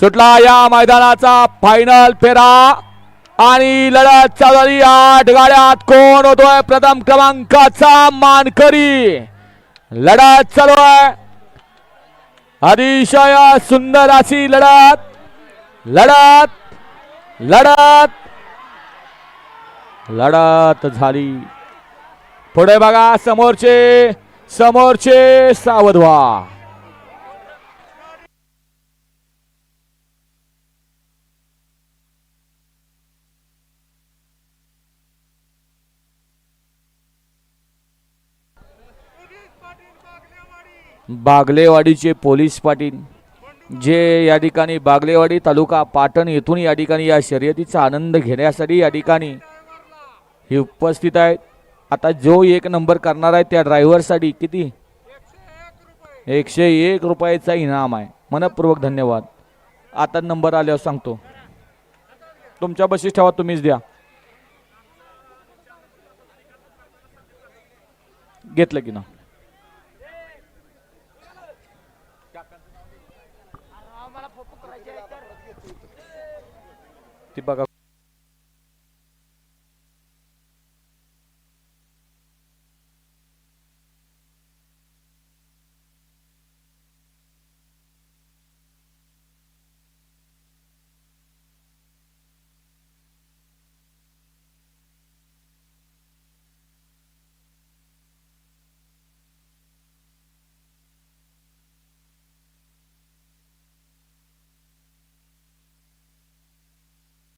सुटला या मैदानाचा फायनल फेरा. आणि लढत चालू आठ गाड्यात कोण होतोय प्रथम क्रमांकाचा मानकरी? लढत चालू आहे. अतिशय सुंदर अशी लढत. लढत लढत लढत झाली. पुढे बघा समोरचे समोरचे सावध व्हा बागलेवाडीचे पोलीस पाटील. जे या ठिकाणी बागलेवाडी तालुका पाटण येथून या ठिकाणी या शर्यतीचा आनंद घेण्यासाठी या ठिकाणी हे उपस्थित आहेत. आता जो एक नंबर करणार आहे त्या ड्रायव्हरसाठी किती? एकशे एक रुपयाचा इनाम आहे. मनपूर्वक धन्यवाद. आता नंबर आल्यावर सांगतो. तुमच्या बशीस ठेवा तुम्हीच द्या. घेतलं की ना? ती बघा.